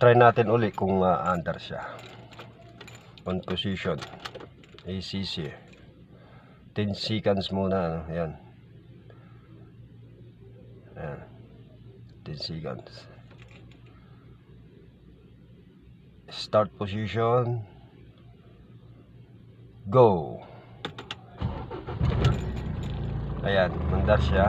try natin uli kung uh, under siya. On position. ACC. 10 seconds muna. Ano? Yan. Ayan. 10 seconds. Start position. Go. Ayan, mandar siya.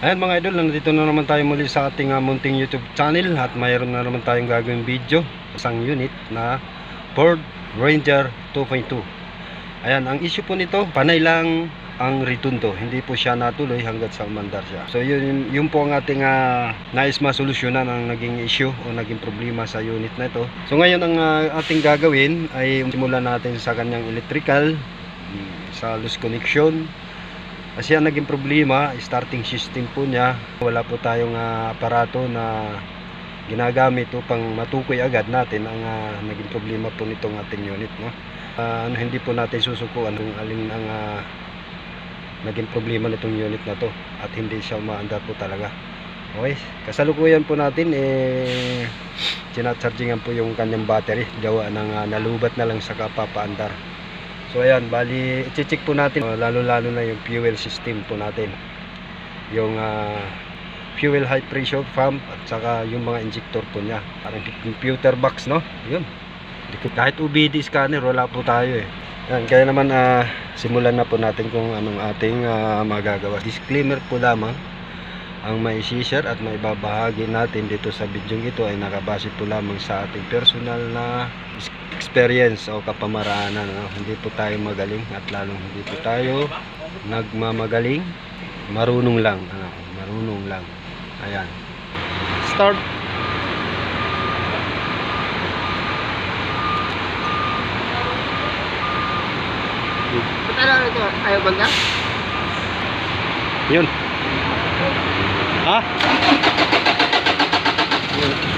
Ayan mga idol, nandito na naman tayo muli sa ating uh, munting YouTube channel at mayroon na naman tayong gagawing video isang unit na Ford Ranger 2.2 Ayan, ang issue po nito, panay lang ang ritundo, hindi po siya natuloy hanggat sa umandar siya. So yun, yun po ang ating uh, nais masolusyonan ang naging issue o naging problema sa unit na ito. So ngayon ang uh, ating gagawin ay simulan natin sa kanyang electrical, mm, sa loose connection, kasi ang naging problema, starting system po niya, wala po tayong ah, aparato na ginagamit upang matukoy agad natin ang ah, naging problema po nitong ating unit. No? Ano, hindi po natin susukuan kung alin ang ah, naging problema nitong unit na to at hindi siya umaandar po talaga. Okay, kasalukuyan po natin eh sinachargingan po yung kanyang battery gawa ng ah, nalubat na lang sa kapapaandar. So ayan, bali i-check po natin uh, lalo-lalo na yung fuel system po natin. Yung ah, fuel high pressure pump at saka yung mga injector po niya. Parang computer box, no? Yun. Kahit UBD scanner, wala po tayo eh. Yan, kaya naman ah, simulan na po natin kung anong ating ah, magagawa. Disclaimer po lamang ang may share at may babahagi natin dito sa video ito ay nakabase po lamang sa ating personal na experience o kapamaraanan. Ano? Hindi po tayo magaling at lalong hindi po tayo nagmamagaling. Marunong lang. Ano? Marunong lang. Ayan. Start. Ba't ano ito? Ayaw banda? Yun. Ha? Yun.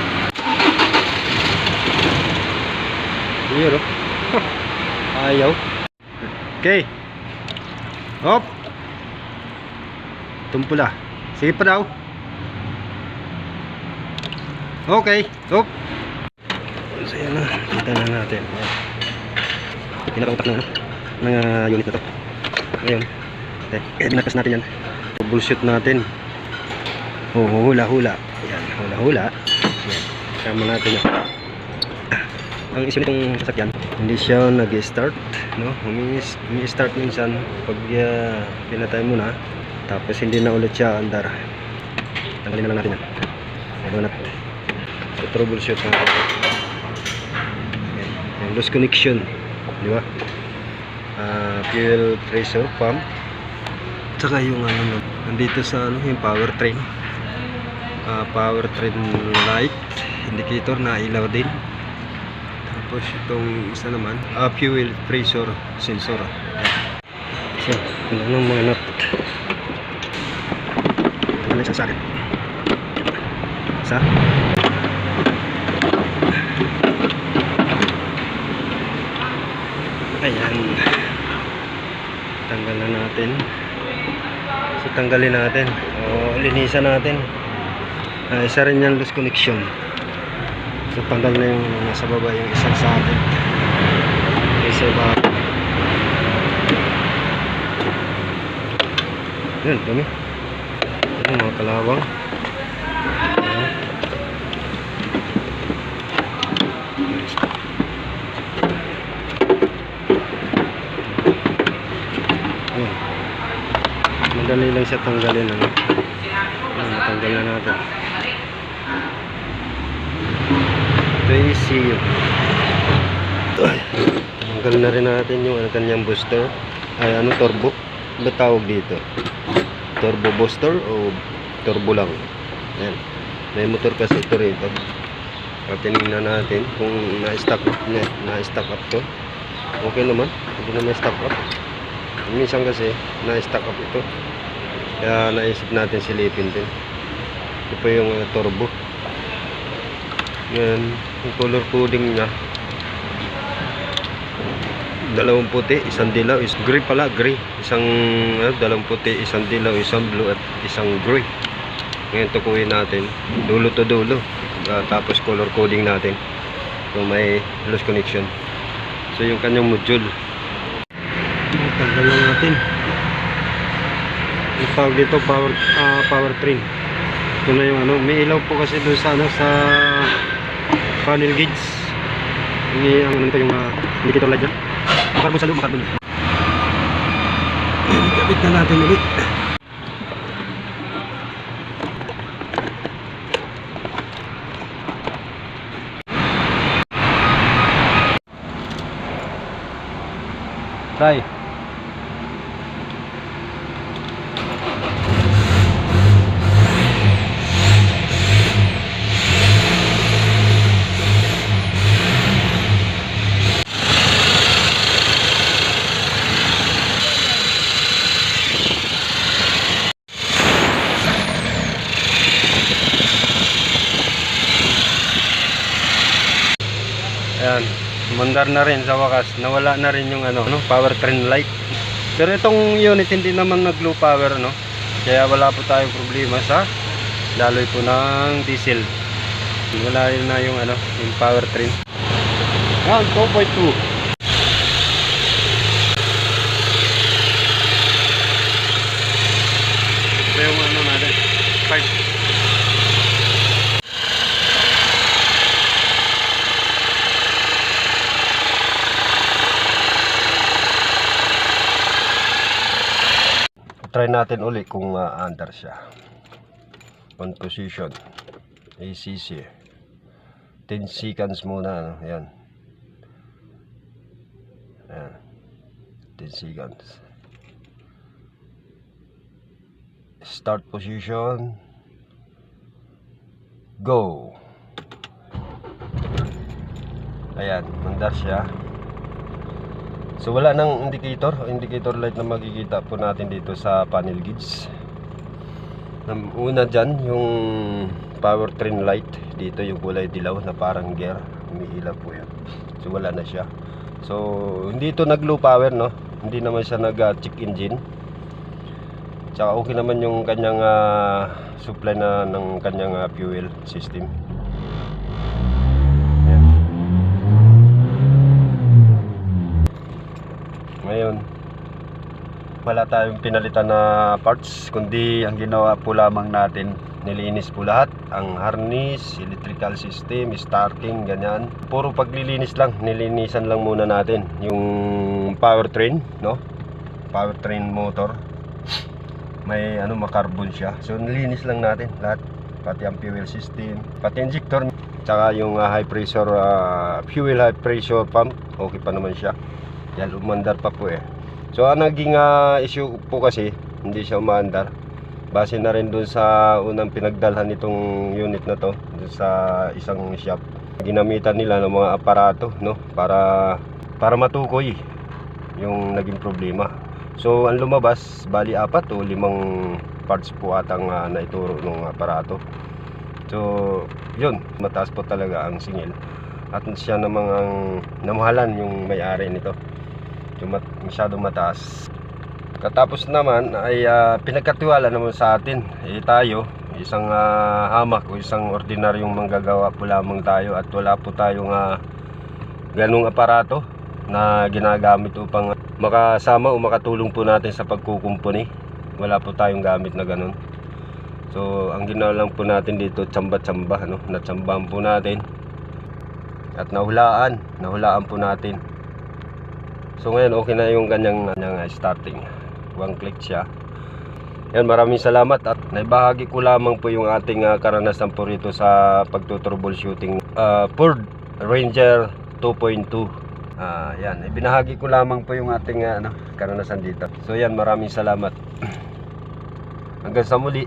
Oh. Ayaw. Okay. Hop. Tumpula. Sige pa daw. Okay. Hop. So yan na. Kita na natin. Ayan. Pinakautak na ng ah, unit na to. Ngayon. Okay. Kaya binakas natin yan. Troubleshoot natin. Oh, hula-hula. Yan, hula-hula. Yan. Kama natin yan. Ang issue nitong sasakyan, hindi siya nag-start, no? Umi- Umi-start minsan pag uh, pinatay mo na, tapos hindi na ulit siya andar. Tanggalin na lang natin yan. Ano na So, troubleshoot natin. Yan. Loose connection, di ba? Ah, fuel pressure pump Tsaka yung ano nandito sa ano, yung powertrain. Ah, powertrain light, indicator na ilaw din. Tapos itong isa naman, ah, fuel pressure sensor. So, ano ng mga nut. Ano isa sa akin? Isa. Ayan. Tanggal na natin. So tanggalin natin. O linisan natin. Ah, isa rin yan loose connection. So tanggal na yung nasa baba yung isang socket. Isa ba? Yan, dumi. Yan mga kalawang. Yan. Madali lang siya tanggalin ano. Ayan, tanggal na natin. Ay, Tanggal na rin natin yung ano, kanyang booster. Ay, ano, turbo. Ano ba tawag dito? Turbo booster o turbo lang? Ayan. May motor kasi ito rito. At tinignan natin kung na-stack up, na, na-stack up to. Okay naman. Hindi na may stack up. Minsan kasi na-stack up ito. Kaya naisip natin silipin din. Ito po yung uh, turbo. Yan. Yung color coding niya. dalawang puti, isang dilaw, is gray pala, gray. Isang ano, dalawang puti, isang dilaw, isang blue at isang gray. Ngayon tukuyin natin dulo to dulo. Ah, tapos color coding natin. So may loose connection. So yung kanyang module. Tanggal natin. Yung tawag dito power ah, power train. Ito na yung ano, may ilaw po kasi doon sa ano sa panel gauge. May ang ano nito yung uh, indicator light dyan. Makarbon sa loob, makarbon. Kapit na natin ulit. Tay. Ayan, mandar na rin sa wakas. Nawala na rin yung ano, no, power train light. Pero itong unit hindi naman nag low power, no. Kaya wala po tayong problema sa daloy po ng diesel. Wala rin na yung ano, yung power train. Yan, 2.2. Ito yung ano natin, pipe. Try natin uli kung uh, under siya. On position. ACC 10 seconds muna ano, yan. Yan. 10 seconds. Start position. Go. Ayan mandar siya So wala nang indicator, indicator light na makikita po natin dito sa panel gauge. Ang Una dyan, yung power train light. Dito yung kulay dilaw na parang gear. Umiilaw po yun. So wala na siya. So hindi ito nag low power no. Hindi naman siya nag uh, check engine. Tsaka okay naman yung kanyang ah, supply na ng kanyang ah, fuel system. Ngayon, wala tayong pinalitan na parts, kundi ang ginawa po lamang natin, nilinis po lahat. Ang harness, electrical system, starting, ganyan. Puro paglilinis lang, nilinisan lang muna natin. Yung powertrain, no? Powertrain motor. May ano, makarbon siya. So, nilinis lang natin lahat. Pati ang fuel system, pati injector, tsaka yung ah, high pressure, ah, fuel high pressure pump, okay pa naman siya. Yan, umandar pa po eh. So, ang naging ah, issue po kasi, hindi siya umaandar. Base na rin dun sa unang pinagdalhan nitong unit na to, sa isang shop. Ginamitan nila ng mga aparato, no? Para, para matukoy yung naging problema. So, ang lumabas, bali apat o limang parts po atang ah, naituro ng aparato. So, yun, mataas po talaga ang singil. At siya namang ang namahalan yung may-ari nito. Yung mat- masyadong mataas. Katapos naman ay ah, pinagkatiwala naman sa atin. Eh tayo, isang ah, hamak o isang ordinaryong manggagawa po lamang tayo at wala po tayong ah, ganung aparato na ginagamit upang makasama o makatulong po natin sa pagkukumpuni. Wala po tayong gamit na ganun. So, ang ginawa lang po natin dito, tsamba-tsamba, no? Natsambahan po natin. At nahulaan, nahulaan po natin. So ngayon okay na yung kanyang, kanyang uh, starting. One click siya. Yan, maraming salamat at naibahagi ko lamang po yung ating uh, karanasan po rito sa pagtutroubleshooting uh, Ford Ranger 2.2. Ah, yan, ibinahagi ko lamang po yung ating uh, ano, karanasan dito. So yan, maraming salamat. Hanggang sa muli.